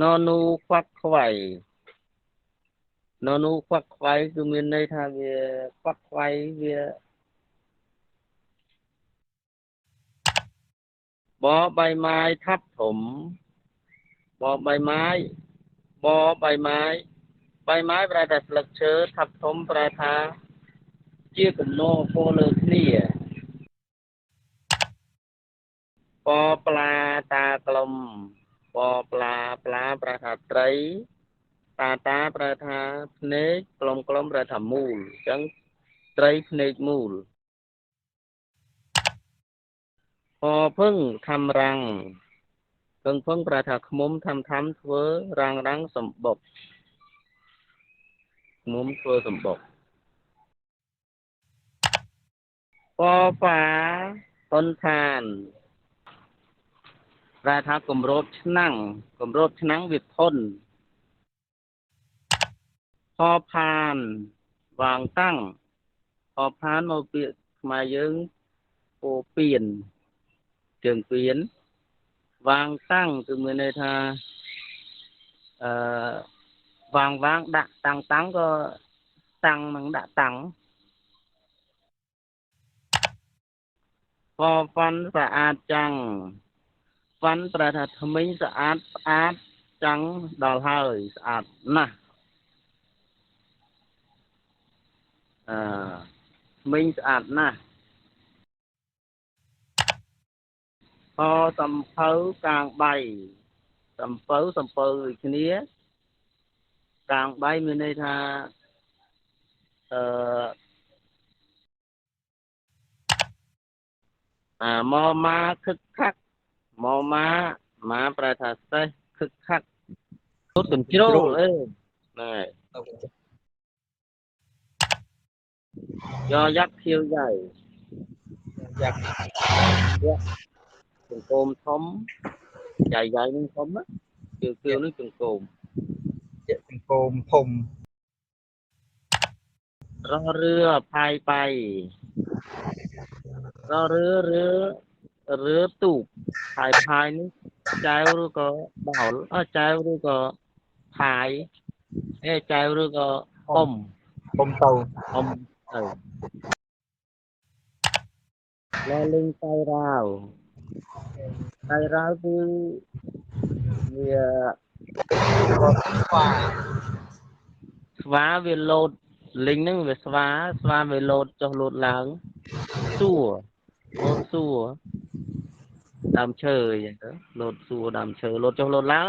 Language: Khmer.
ននូខ្វាក់ខ្វៃននូខ្វាក់ខ្វៃគឺមានន័យថាវាខ្វាក់ខ្វៃវាបបៃម៉ាយថាប់ធំបបៃម៉ាយបបៃម៉ាយបៃម៉ាយប្រែថាស្លឹកឈើថាប់ធំប្រែថា ជាគំនរពោលើគ្នាពផ្លាតាក្លុំ ពផ្លាផ្លាប្រែថាត្រីតាតាប្រែថាភ្នែកក្លុំក្លុំប្រែថាមូលអញ្ចឹងត្រីភ្នែកមូលពភឹងខំរាំងពឹងពឹងប្រែថាខ្មុំខំខំធ្វើរាំងរាំងសម្បុកខ្មុំធ្វើសម្បុកពហ្វាតុនឋាន ប្រែថាគម្របឆ្នាំងគម្របឆ្នាំងវាធន់ផផានវាងតាំងផផានមកពាក្យខ្មែរយើងពោពៀនជើងពៀនវាងតាំងគឺមានន័យថាអឺវាងវាងដាក់តាំងតាំងក៏តាំងនឹងដាក់តាំងផហ្វាន់ស្អាតចាំង វ៉ាន់ប្រែថាថ្មិញស្អាតស្អាតចាំងដល់ហើយស្អាតណាស់អឺថ្មិញស្អាតណាស់អសំភៅកាងបៃសំពៅសំពៅដូចគ្នាកាងបៃមានន័យថាអឺអាមកមកខឹកខាក់ មកម៉ាម៉ាប្រែថាសេះខឹកខាក់ទុតកញ្ជ្រោលអេហ្នឹងហើយយកយ៉ាក់ខៀវយ៉ៃយ៉ាក់ចង្កូមធំយ៉ៃយ៉ៃនឹងធំណាខៀវខៀវនឹងចង្កូមជាចង្គមធំរស់រឿផាយបៃរស់រឿរឿរឿទូក ផាយផាយនេះចែវឬក៏ដោលអចែវឬក៏ផាយអេចែវឬក៏អុំធំទៅអុំទៅលលេងតៃរាវតៃរាវគឺវាស្វាស្វាវាលោតលីងហ្នឹងវាស្វាស្វាវាលោតចុះលោតឡើងសួរលោតសួរ ដើមឈើអញ្ចឹងទៅលោតសួរដើមឈើលោតចុះលោតឡើង